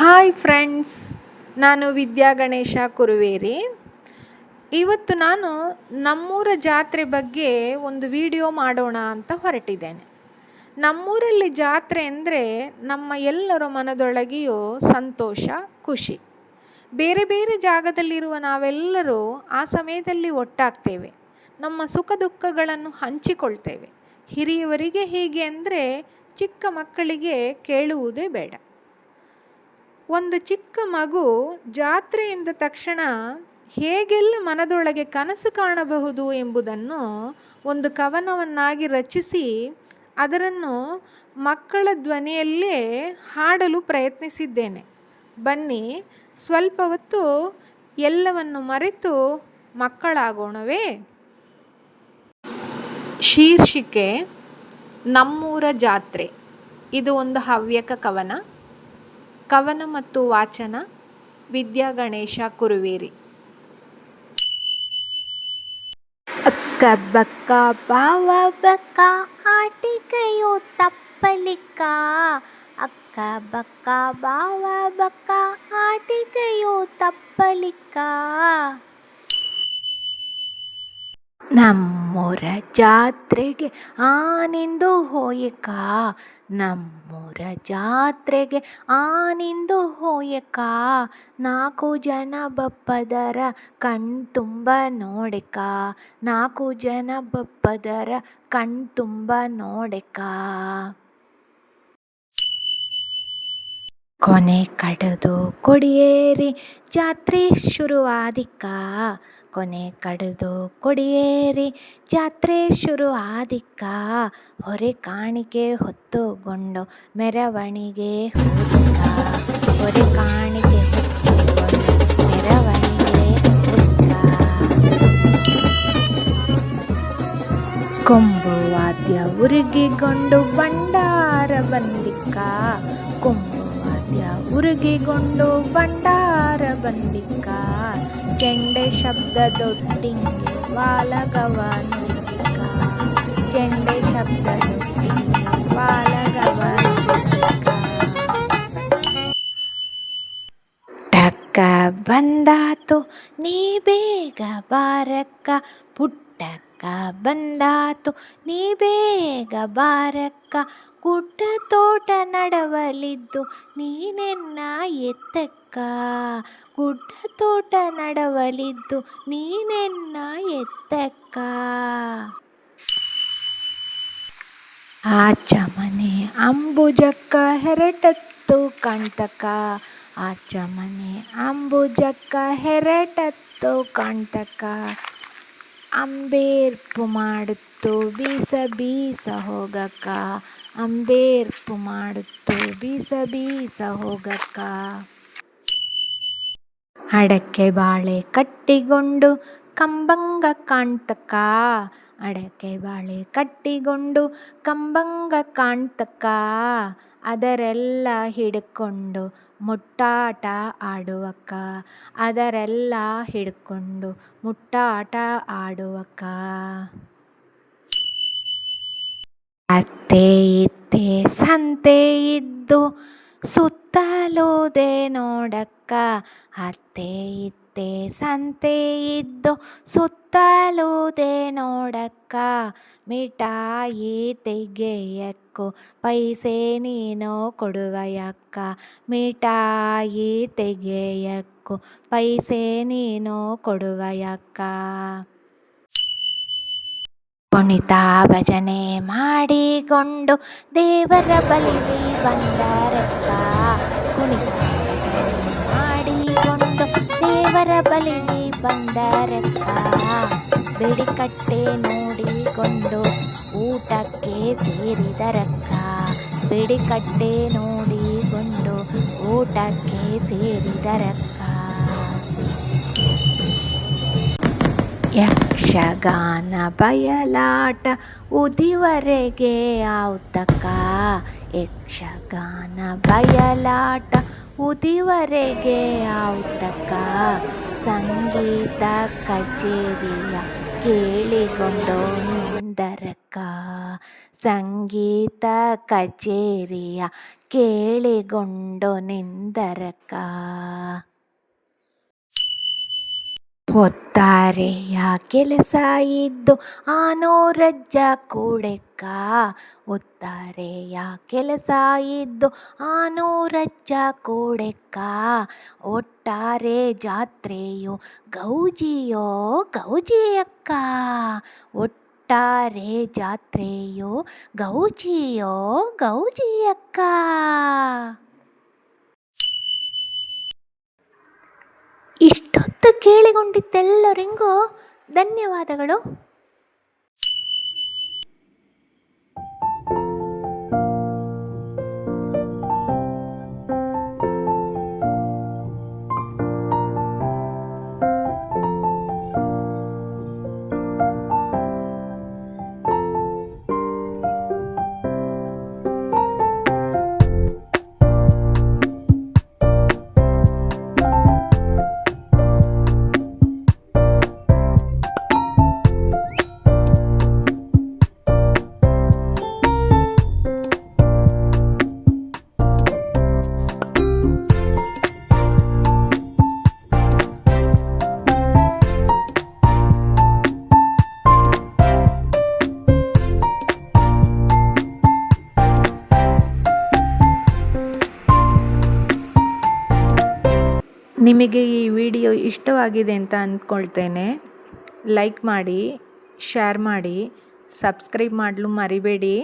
Hi friends, ನಾನು ವಿದ್ಯಾ ಗಣೇಶ ಕುರುವೇರಿ. ಇವತ್ತು ನಾನು ನಮ್ಮೂರ ಜಾತ್ರೆ ಬಗ್ಗೆ ಒಂದು ವಿಡಿಯೋ ಮಾಡೋಣ ಅಂತ ಹೊರಟಿದ್ದೇನೆ. ನಮ್ಮೂರಲ್ಲಿ ಜಾತ್ರೆ ಅಂದರೆ ನಮ್ಮ ಎಲ್ಲರ ಮನದೊಳಗೆಯೂ ಸಂತೋಷ, ಖುಷಿ. ಬೇರೆ ಬೇರೆ ಜಾಗದಲ್ಲಿರುವ ನಾವೆಲ್ಲರೂ ಆ ಸಮಯದಲ್ಲಿ ಒಟ್ಟಾಗ್ತೇವೆ. ನಮ್ಮ ಸುಖ ದುಃಖಗಳನ್ನು ಹಂಚಿಕೊಳ್ತೇವೆ. ಹಿರಿಯವರಿಗೆ ಹೀಗೆ ಅಂದರೆ ಚಿಕ್ಕ ಮಕ್ಕಳಿಗೆ ಕೇಳುವುದೇ ಬೇಡ. ಒಂದು ಚಿಕ್ಕ ಮಗು ಜಾತ್ರೆಯಿಂದ ತಕ್ಷಣ ಹೇಗೆಲ್ಲ ಮನದೊಳಗೆ ಕನಸು ಕಾಣಬಹುದು ಎಂಬುದನ್ನು ಒಂದು ಕವನವನ್ನಾಗಿ ರಚಿಸಿ ಅದರನ್ನು ಮಕ್ಕಳ ಧ್ವನಿಯಲ್ಲೇ ಹಾಡಲು ಪ್ರಯತ್ನಿಸಿದ್ದೇನೆ. ಬನ್ನಿ, ಸ್ವಲ್ಪ ಹೊತ್ತು ಎಲ್ಲವನ್ನು ಮರೆತು ಮಕ್ಕಳಾಗೋಣವೇ? ಶೀರ್ಷಿಕೆ, ನಮ್ಮೂರ ಜಾತ್ರೆ. ಇದು ಒಂದು ಹವ್ಯಕ ಕವನ. ಕವನ ಮತ್ತು ವಾಚನ, ವಿದ್ಯಾ ಗಣೇಶ ಕುರುವೇರಿ. ಅಕ್ಕ ಬಕ್ಕ, ಬಾವ ಬಕ್ಕ, ಆಟಿಕೆಯು ತಪ್ಪಲಿಕ್ಕ. ಅಕ್ಕ ಬಕ್ಕ, ಬಾವ ಬಕ್ಕ, ಆಟಿಕೆಯು ತಪ್ಪಲಿಕ್ಕ. ನಮ್ಮೂರ ಜಾತ್ರೆಗೆ ಆನಿಂದು ಹೋಯಕ. ನಮ್ಮೂರ ಜಾತ್ರೆಗೆ ಆನಿಂದು ಹೋಯಕ. ನಾಲ್ಕು ಜನ ಬಪ್ಪದರ ಕಣ್ ತುಂಬ ನೋಡೆಕ. ನಾಲ್ಕು ಜನ ಬಪ್ಪದರ ಕಣ್ ತುಂಬ ನೋಡೆಕ. ಕೊನೆ ಕಡದು ಕೊಡಿಯೇರಿ ಜಾತ್ರೆ ಶುರುವಾದಿಕ್ಕ ಕೊನೆ ಕಡಿದು ಕೊಡಿಯೇರಿ. ಜಾತ್ರೆ ಶುರು ಆದಿಕ್ಕ. ಹೊರೆ ಕಾಣಿಕೆ ಹೊತ್ತುಗೊಂಡು ಮೆರವಣಿಗೆ ಹೋದಿಕ್ಕ. ಹೊರೆ ಕಾಣಿಕೆ ಮೆರವಣಿಗೆ ಕೊಂಬು ವಾದ್ಯ ಉರುಗಿಕೊಂಡು ಭಂಡಾರ ಬಂದಿಕ್ಕ. ವಾದ್ಯ ಭಂಡಾರ ಬಂದಿಕ್ಕ ಚೆಂಡೆ ಶಬ್ದದೊಟ್ಟಿಂಗೆ ವಾಲಗವ ನುಡಿಸಿಕ. ಚೆಂಡೆ ಶಬ್ದದೊಟ್ಟಿಂಗೆ ವಾಲಗವ ನುಡಿಸಿಕ. ಟಕ್ಕ ಬಂದಾತು, ನೀ ಬೇಗ ಬಾರಕ್ಕ. ಪುಟ್ಟಕ್ಕ ಬಂದಾತು, ನೀ ಬೇಗ ಬಾರಕ್ಕ. ಗುಡ್ಡ ತೋಟ ನಡವಲಿದ್ದು ನೀನೆನ್ನ ಎತ್ತಕ್ಕ? ಗುಡ್ಡ ತೋಟ ನಡವಲಿದ್ದು ನೀನೆನ್ನ ಎತ್ತಕ್ಕ? ಆಚ ಮನೆ ಅಂಬುಜಕ್ಕ ಹೆರಟತ್ತು ಕಾಣ್ತಕ ಆಚ ಮನೆ ಅಂಬುಜಕ್ಕ ಹೆರಟತ್ತು ಕಾಣ್ತಕ್ಕ ಅಂಬೇರ್ಪು ಮಾಡುತ್ತು, ಬೀಸ ಬೀಸ ಹೋಗಕ್ಕ. ಅಂಬೇರ್ಪು ಮಾಡುತ್ತು, ಬೀಸ ಬೀಸ ಹೋಗಕ್ಕ. ಅಡಕೆ ಬಾಳೆ ಕಟ್ಟಿಕೊಂಡು ಕಂಬಂಗ ಕಾಣ್ತಕ್ಕ. ಅಡಕೆ ಬಾಳೆ ಕಟ್ಟಿಗೊಂಡು ಕಂಬಂಗ ಕಾಣ್ತಕ್ಕ. ಅದರೆಲ್ಲ ಹಿಡ್ಕೊಂಡು ಮುಟ್ಟಾಟ ಆಡುವಕ್ಕ. ಅದರೆಲ್ಲ ಹಿಡ್ಕೊಂಡು ಮುಟ್ಟಾಟ ಆಡುವಕ್ಕ. ಅತ್ತೆ ಇತ್ತೆ ಸಂತೆ ಇದ್ದು ಸುತ್ತಲೂದೆ ನೋಡಕ್ಕ. ಅತ್ತೆ ಇತ್ತೆ ಸಂತೆ ಇದ್ದು ಸುತ್ತಲೂದೆ ನೋಡಕ್ಕ. ಮಿಠಾಯಿ ತೆಗೆಯಕ್ಕು ಪೈಸೆ ನೀನು ಕೊಡುವಯಕ್ಕ. ಮಿಠಾಯಿ ತೆಗೆಯಕ್ಕು ಪೈಸೆ ನೀನು ಕೊಡುವಯಕ್ಕ. ಕುಣಿತ ಭಜನೆ ಮಾಡಿಕೊಂಡು ದೇವರ ಬಲಿ ಬಂದರಕ್ಕ. ಕುಣಿತ ದೇವರ ಬಳಿಗೆ ಬಂದರಕ್ಕ. ಬಿಡಿಕಟ್ಟೆ ನೋಡಿಕೊಂಡು ಊಟಕ್ಕೆ ಸೇರಿದರಕ್ಕ. ಬಿಡಿಕಟ್ಟೆ ನೋಡಿಕೊಂಡು ಊಟಕ್ಕೆ ಸೇರಿದರಕ್ಕ. ಯಕ್ಷಗಾನ ಬಯಲಾಟ ಉದಿವರೆಗೆ ಆವ್ತಕ್ಕ ಯಕ್ಷಗಾನ ಬಯಲಾಟ ಉದಿವರೆಗೆ ಆವ್ತಕ್ಕ ಸಂಗೀತ ಕಚೇರಿಯ ಕೇಳಿಕೊಂಡು ನಿಂದರಕ ಸಂಗೀತ ಕಚೇರಿಯ ಕೇಳಿಗೊಂಡು ನಿಂದರಕ ಒತ್ತಾರೆಯ ಕೆಲಸ ಇದ್ದು ಆನೋರಜ್ಜ ಕೂಡೆಕ್ಕ. ಒತ್ತಾರೆಯ ಕೆಲಸ ಇದ್ದು ಆನೋರಜ್ಜ ಕೂಡೆಕ್ಕ. ಒಟ್ಟಾರೆ ಜಾತ್ರೆಯು ಗೌಜಿಯೋ ಗೌಜಿಯಕ್ಕ. ಒಟ್ಟಾರೆ ಜಾತ್ರೆಯು ಗೌಜಿಯೋ ಗೌಜಿಯಕ್ಕ. ಇಷ್ಟೊತ್ತು ಕೇಳಿಕೊಂಡಿದ್ದೆಲ್ಲರಿಗೂ ಧನ್ಯವಾದಗಳು. ನಿಮಗೆ ಈ ವಿಡಿಯೋ ಇಷ್ಟವಾಗಿದೆ ಅಂತ ಅಂದ್ಕೊಳ್ತೇನೆ. ಲೈಕ್ ಮಾಡಿ ಶೇರ್ ಮಾಡಿ ಸಬ್ಸ್ಕ್ರೈಬ್ ಮಾಡಲು ಮರಿಬೇಡಿ.